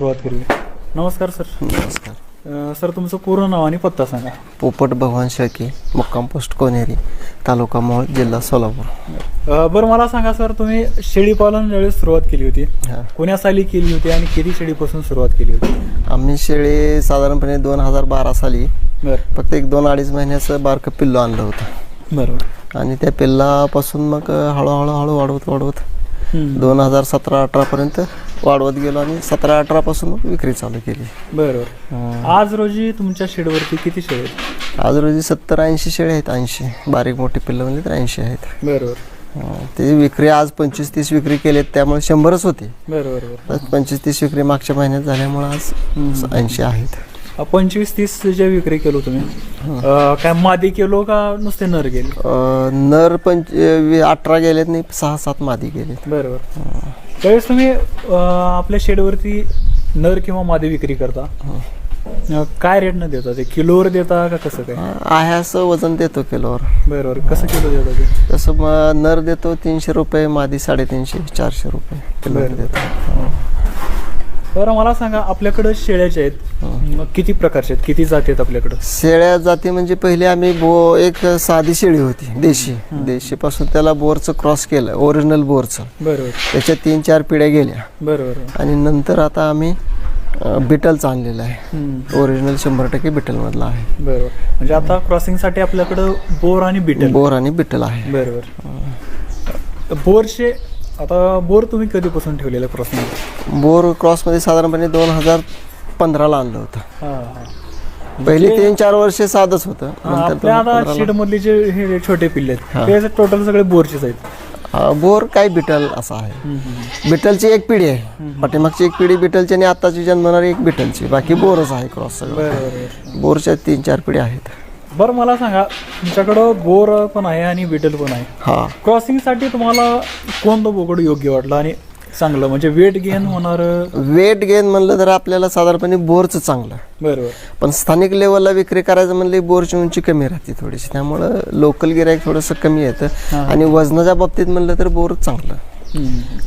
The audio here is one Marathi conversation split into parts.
सुरुवात केली नमस्कार सर. नमस्कार. अ, सर तुमचं पूर्ण नाव आणि पत्ता सांगा. पोपट भगवान शेळके मुक्काम पोस्ट कोनेरी तालुका मोहोळ जिल्हा सोलापूर. अ, बरं मला सांगा सर तुम्ही शेळीपालन ज्यावेळेस सुरुवात केली होती हा. कोण्या साली केली होती आणि किती शेळीपासून सुरुवात केली होती? आम्ही शेळी साधारणपणे दोन हजार बारा साली बरं. फक्त एक दोन अडीच महिन्याचं बारकं पिल्लू आणलं होतं. बरोबर. आणि त्या पिल्लापासून मग हळूहळू हळू वाढवत वाढवत. दोन हजार सतरा अठरापर्यंत वाढवत गेलो आणि सतरा अठरापासून मग विक्री चालू केली. बरोबर. आज रोजी तुमच्या शेडवरती किती शेळी आहेत? आज रोजी सत्तर ऐंशी शेळी आहेत ऐंशी. बारीक मोठी पिल्लं म्हणजे तर ऐंशी आहेत. बरोबर. ते विक्री आज पंचवीस तीस विक्री केलेत त्यामुळे शंभरच होती. बरोबर पंचवीस तीस विक्री मागच्या महिन्यात झाल्यामुळे आज ऐंशी आहेत. पंचवीस तीस जे विक्री केलो तुम्ही अ, काय मादी केलो का नुसते नर गेले? अं, नर पंच वी- अठरा गेलेत नाही सहा सात मादी गेलेत. बरोबर. त्यावेळेस तुम्ही अ, आपल्या शेडवरती नर किंवा मादी विक्री करता. अ, काय रेटनं देता? ते किलोवर देता का कसं काय? आहे असं वजन देतो किलोवर. बरोबर. कसं किलो देता ते? तसं मग नर देतो तीनशे रुपये मादी साडेतीनशे चारशे रुपये किलोवर बरं. देतो. बरं मला सांगा आपल्याकडं शेळ्याच्या आहेत मग किती प्रकारचे आहेत? किती जाती आहेत आपल्याकडं? शेळ्या जाती म्हणजे पहिले आम्ही बो एक साधी शेळी होती देशी. देशी पासून त्याला बोरचं क्रॉस केलं ओरिजिनल बोरचं. बरोबर. त्याच्या तीन चार पिढ्या गेल्या. बरोबर. आणि नंतर आता आम्ही अं, बिटलचं आणलेलं आहे. ओरिजिनल शंभर टक्के बिटलमधला आहे. बरोबर. म्हणजे आता क्रॉसिंगसाठी आपल्याकडं बोर आणि बिटल बोर आणि बिटल आहे. बरोबर. बोरचे आता बोर तुम्ही कधीपासून ठेवलेलं क्रॉसिंग बोर क्रॉसमध्ये साधारणपणे दोन हजार पंधराला आणलं होतं. पहिले तीन चार वर्षे साधच होतं. नंतर आपल्या आता 2015 शेड मधले जे हे छोटे पिल्ले. आहेत ते टोटल सगळे बोरचेच आहेत. हा, बोर काय बिटल असा आहे. बिटलची एक पिढी आहे. पाठीमागची एक पिढी बिटलची आणि आताची जन्मणारी एक बिटलची बाकी बोरच आहे क्रॉस सगळं. बरोबर बोरच्या तीन चार पिढ्या आहेत. बरं मला सांगा तुमच्याकडं बोर पण आहे आणि बिटल पण आहे. हा. क्रॉसिंगसाठी तुम्हाला कोणतं बोकड योग्य वाटलं आणि चांगलं? म्हणजे वेट गेन होणार वेट गेन म्हणलं तर आपल्याला साधारणपणे बोरचं चांगलं. बरोबर पण स्थानिक लेवलला विक्री करायचं म्हणले बोरची उंची कमी राहते थोडीशी. त्यामुळं लोकल गिरायक थोडंसं कमी येतं. आणि वजनाच्या बाबतीत म्हणलं तर बोर चांगलं.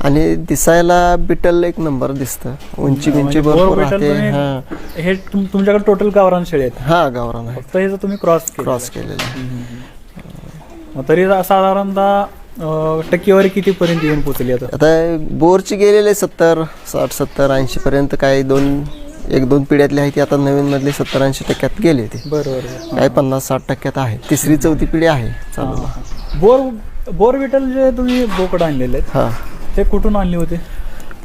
आणि दिसायला बिटल एक नंबर दिसतं. उंची बिंची म्हणजे भरपूर राहते. हा. हे तुम- तुमच्याकडे टोटल गावरान शेळी आहेत. हा गावरान आहे फक्त तुम्ही क्रॉस क्रॉस केलेलं आहे. तरी साधारणतः अं, टक्केवारी कितीपर्यंत येऊन पोहोचली आता? आता बोरची गेलेले सत्तर साठ सत्तर ऐंशी पर्यंत काही दोन एक दोन पिढ्यातले आहे ती आता नवीन मधले सत्तर ऐंशी टक्क्यात गेले ते. बरोबर काही पन्नास साठ टक्क्यात आहे. तिसरी चौथी पिढी आहे चालू. बोर बोर बिटल जे तुम्ही बोकड आणलेले आहेत हा. ते कुठून आणले होते?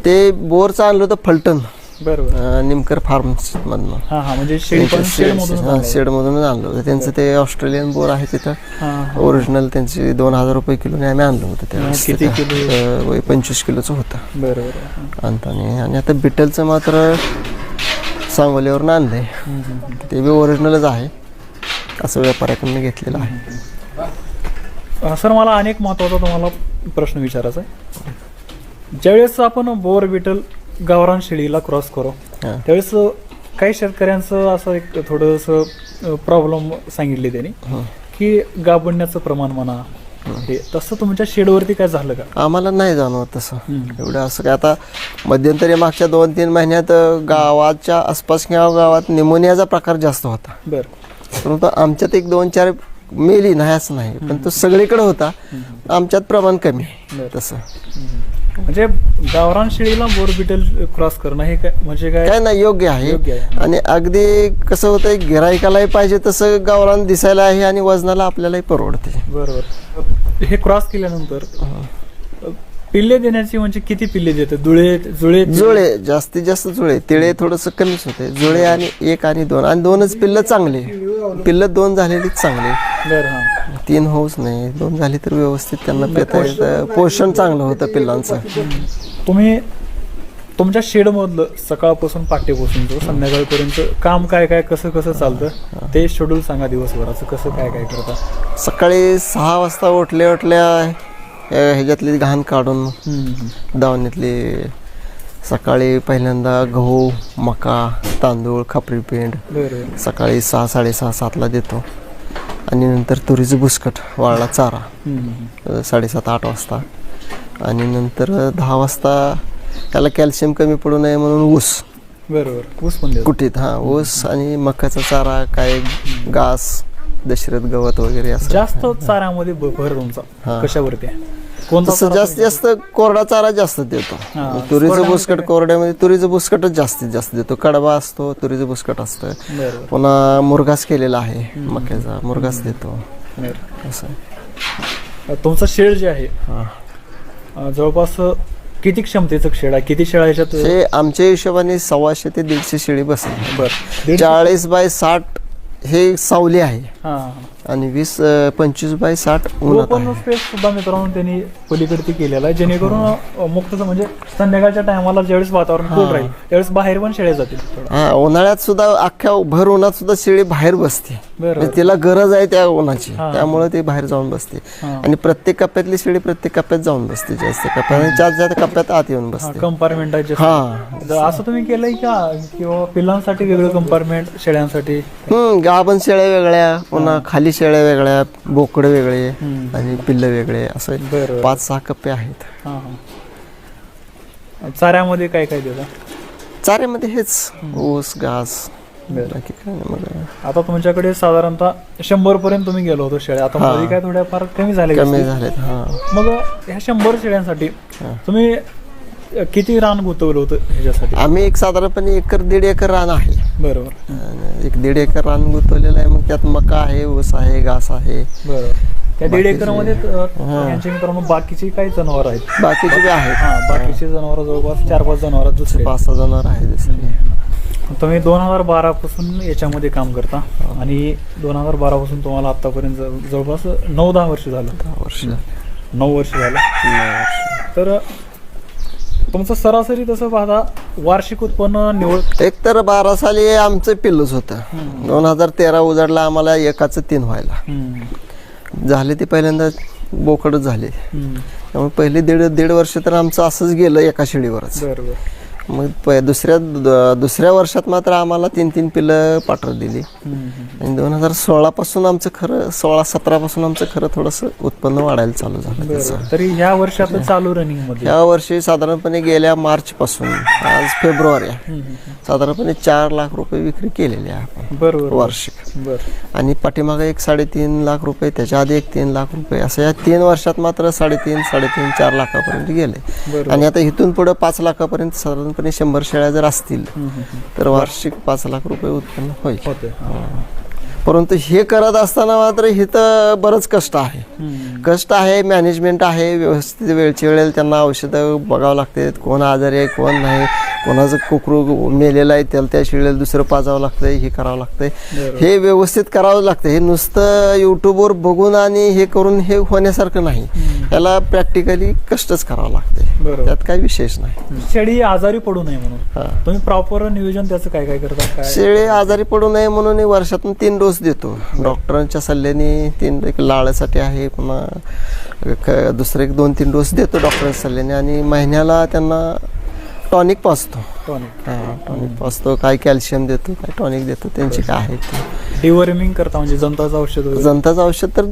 ते बोरचं आणलं होतं फलटण. बरोबर अं, निमकर फार्म्स मधनं. हा हा म्हणजे पण शेड मधून शेडमधूनच आणलं होतं. त्यांचं ते ऑस्ट्रेलियन बोर आहे तिथं. हा ओरिजिनल त्यांचे दोन हजार रुपये किलोने आम्ही आणलं होतं त्यावेळेस किती तिथं. किलो? अं, वय पंचवीस किलोचं होतं. बरोबर आणताना. आणि आता बिटलचं मात्र सांगोलीवरून आणलंय. ते बी ओरिजिनलच आहे. असं व्यापाऱ्याकडून घेतलेलं आहे. सर मला अनेक महत्त्वाचा तुम्हाला प्रश्न विचारायचा आहे ज्यावेळेस आपण बोर बिटल गावरान शेळीला क्रॉस करू. त्यावेळेस काही शेतकऱ्यांचं असं एक थोडंसं प्रॉब्लेम सांगितले त्यांनी. की गाबडण्याचं प्रमाण म्हणा हे तसं तुमच्या शेडवरती काय झालं का आम्हाला नाही जाणवत तसं. एवढं असं काय आता मध्यंतरी मागच्या दोन तीन महिन्यात गावाच्या आसपास किंवा गावात निमोनियाचा प्रकार जास्त होता बरं परंतु आमच्यात एक दोन चार मेली नाही असं नाही. पण तो सगळीकडे होता. आमच्यात प्रमाण कमी आहे. तसं. म्हणजे गावरान शेळीला बोर बिटल क्रॉस करणं हे काय म्हणजे काय काय नाही योग्य आहे. योग्य आहे. आणि अगदी कसं होतंय गिरायकालाही पाहिजे तसं गावरान दिसायला आहे आणि वजनाला आपल्यालाही परवडते. बरोबर. हे क्रॉस केल्यानंतर पिल्ले देण्याची म्हणजे किती पिल्ले देते जुळे जुळे जुळे जास्तीत जास्त जुळे. तिळे थोडस कमीच होते. जुळे आणि एक आणि दोन. आणि दोनच पिल्ल चांगले. पिल्ल दोन झालेली चांगले. हा. तीन होऊच नाही. दोन झाली तर व्यवस्थित त्यांना पेता येतं. पोषण चांगलं होतं पिल्लांचं. तुम्ही तुमच्या शेडमधलं सकाळपासून पाट्यापासून तो संध्याकाळपर्यंत काम काय काय कसं कसं चालतं ते शेड्यूल सांगा दिवसभराचं. कसं काय काय करता? सकाळी सहा वाजता उठल्या उठल्या ह्याच्यातली घाण काढून दावणीतली सकाळी पहिल्यांदा गहू मका तांदूळ खापरी पेंड सकाळी सहा साडेसहा सातला देतो. आणि नंतर तुरीचं बुसकट वाळला चारा. साडेसात आठ वाजता. आणि नंतर दहा वाजता त्याला कॅल्शियम कमी पडू नये म्हणून ऊस. बरोबर. ऊस कुटीत हा ऊस आणि मकाचा चारा काय घास दशरथ गवत वगैरे असं. जास्त चाऱ्यामध्ये भ- भर तुमचा. कशावरती? कोणता तसं चारा जास्तीत जास्त कोरडा चारा जास्त देतो. तुरीचं बुसकट कोरड्यामध्ये तुरीचं बुसकटच जास्तीत जास्त देतो. कडबा असतो तुरीचं बुसकट असतं पुन्हा मुरघास केलेला आहे मक्याचा. मुरघास देतो. बरं. असं. तुमचं शेड जे आहे हा. अं, जवळपास किती क्षमतेचं शेड आहे? किती शेळा ते आमच्या हिशोबाने सव्वाशे ते दीडशे शेळी बर. दीड चाळीस बाय साठ हे सावली आहे. हा हा. आणि वीस पंचवीस बाय साठ ओपन स्पेस सुद्धा मित्रांनो त्यांनी पलीकडे केलेला आहे. जेणेकरून अं, मुक्तच म्हणजे संध्याकाळच्या टायमाला ज्यावेळेस वातावरण कोल्ड राहील त्यावेळेस बाहेर पण शेळ्या जातील हा उन्हाळ्यात सुद्धा अख्ख्या भर उन्हात सुद्धा शेळी बाहेर बसते. म्हणजे तिला गरज आहे त्या उन्हाची. त्यामुळे ती बाहेर जाऊन बसते. आणि प्रत्येक कप्प्यातली शेळी प्रत्येक कप्प्यात जाऊन बसते जास्त कप्प्यात. आणि ज्या ज्या कप्प्यात आत येऊन बसते. कंपार्टमेंट हा. असं तुम्ही केलंय का? किंवा पिल्लांसाठी वेगळं कंपार्टमेंट शेळ्यांसाठी? हम्म गाभण शेळ्या वेगळ्या पुन्हा खाली शेळ्या वेगळ्या बोकड वेगळे. आणि पिल्ल वेगळे असं बरं. पाच सहा कप्पे आहेत हा हा चाऱ्यामध्ये काय काय देता चाऱ्यामध्ये हेच ऊस घास बरं. बाकी काय नाही मग आता तुमच्याकडे साधारणतः शंभर पर्यंत तुम्ही गेलो होतो शेळ्या आता हा. मध्ये काय थोड्या फार कमी झाल्या कमी. झालेत हा मग ह्या शंभर शेळ्यांसाठी. तुम्ही किती रान गुंतवलं होतं ह्याच्यासाठी? आम्ही एक साधारणपणे एकर दीड एकर रान आहे. बरोबर. आणि एक दीड एकर रान गुंतवलेलं आहे. मग त्यात मका आहे ऊस आहे घास आहे. बरोबर. त्या दीड बाकीचे- एकरमध्ये हा. मित्रांनो बाकीची काही जनावर आहेत? बाकीचे बी आहेत. हा बाकीचे जनावर जवळपास चार पाच जनावर दुसरे. पाच सहा जनावर आहेत दुसरे. तुम्ही दोन हजार बारा पासून याच्यामध्ये काम करता आणि दोन हजार बारा पासून तुम्हाला आतापर्यंत जव- जवळपास नऊ दहा वर्ष झालं. दहा वर्ष नऊ वर्ष झालं. तर तुमचं सरासरी तसं पाहता वार्षिक उत्पन्न निवड एक तर बारा साली आमचं पिल्लूच होतं. दोन हजार तेरा उजाडला आम्हाला एकाचं तीन व्हायला. झाले ते पहिल्यांदा बोकडच झाले. त्यामुळे पहिले दीड दीड वर्ष तर आमचं असंच गेलं एका बरं मग प दुसऱ्या द- दुसऱ्या वर्षात मात्र आम्हाला तीन तीन पिल्लं पाठर दिली. आणि दोन हजार सोळा पासून आमचं खरं सोळा सतरा पासून आमचं खरं थोडंसं उत्पन्न वाढायला चालू झालं त्याचं. तरी ह्या वर्षात चालू रनिंगमध्ये? या वर्षी साधारणपणे गेल्या मार्च पासून आज फेब्रुवारी. आहे. हम्म, हम्म, साधारणपणे चार लाख रुपये विक्री केलेली आहे आपण हम्म. बरं बरं वार्षिक. बरं. आणि पाठीमागे एक साडेतीन लाख रुपये त्याच्या आधी एक तीन लाख रुपये असं या तीन वर्षात मात्र साडेतीन साडेतीन चार लाखापर्यंत गेले. आणि आता इथून पुढे पाच लाखापर्यंत साधारणपणे शंभर शेळ्या जर असतील. तर वार्षिक पाच लाख रुपये उत्पन्न होईल होते हा. परंतु हे करत असताना मात्र इथं बरंच कष्ट आहे. कष्ट आहे मॅनेजमेंट आहे व्यवस्थित वेळच्या वेळेला त्यांना औषधं बघावं लागते कोण आजारी आहे कोण नाही कोणाचं कुकरू मेलेलं आहे त्याला त्या शेळीला दुसरं पाजावं लागतंय हे करावं लागतंय. हे व्यवस्थित करावं लागतं हे नुसतं यूट्यूबवर बघून आणि हे करून हे होण्यासारखं नाही. याला प्रॅक्टिकली कष्टच करावं बरोबर. त्यात काही विशेष नाही. शेळी आजारी पडू नये म्हणून. हा. तुम्ही प्रॉपर नियोजन त्याचं काय काय करता? शेळी आजारी पडू नये म्हणून वर्षातून तीन डोस देतो. डॉक्टरांच्या सल्ल्याने तीन एक लाळसाठी आहे पुन्हा दुसरे एक दोन तीन डोस देतो डॉक्टरांच्या सल्ल्याने. आणि महिन्याला त्यांना टॉनिक पाजतो. टॉनिक हा टॉनिक पाजतो. काय कॅल्शियम देतो काय टॉनिक देतो त्यांची काय आहे ते. डिवर्मिंग करता म्हणजे जंताचं औषध जंताचं औषध तर